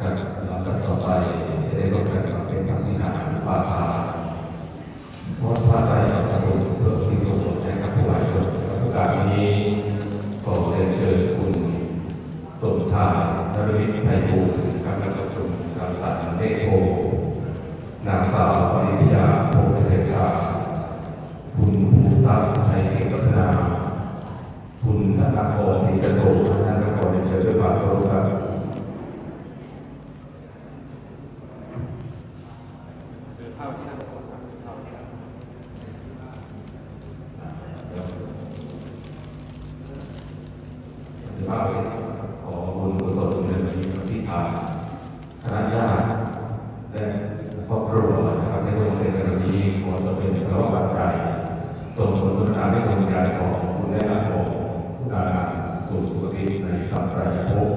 ครัลำดับต่อไปได้ร่วกันเป็นภารฟ้าผ่มดฟ้ระตูเอที่ประโยชน์ให้กับผู้หลาชนโอกาสนี้ขอเรีเชิคุณสมชายนรวิทไพบูลย์ครับและก็คุณกำลังเทพโพนางฟ้า ถือว่าขอบุญกุศลในวันนี้ที่ผ่านคณะญาติและครอบครัวนะครับในวันในวันนี้ขอจะเป็นพระบาทใจส่งผลบุญกาให้ดวงวิญญาณของคุณได้รับของผู้ดาราสู่สุคติในสัตยภพ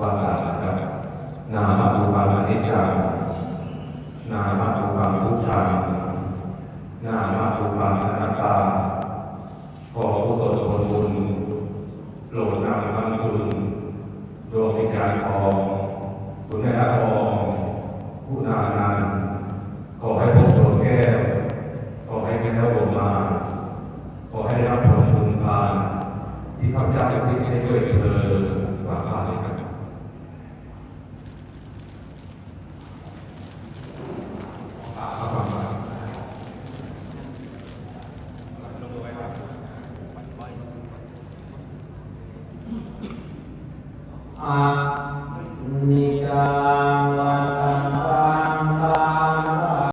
ว่าสานะครับนา โปรดนำคำคุณดวงวิญญารทองคุณแม่ละทองผู้นานานขอให้พบดวงแก้วขอให้แก้วลงมาขอให้ได้รับผลบุญทานที่ข้าพเจ้าจะพิจารณาด้วยเธอ 阿弥陀。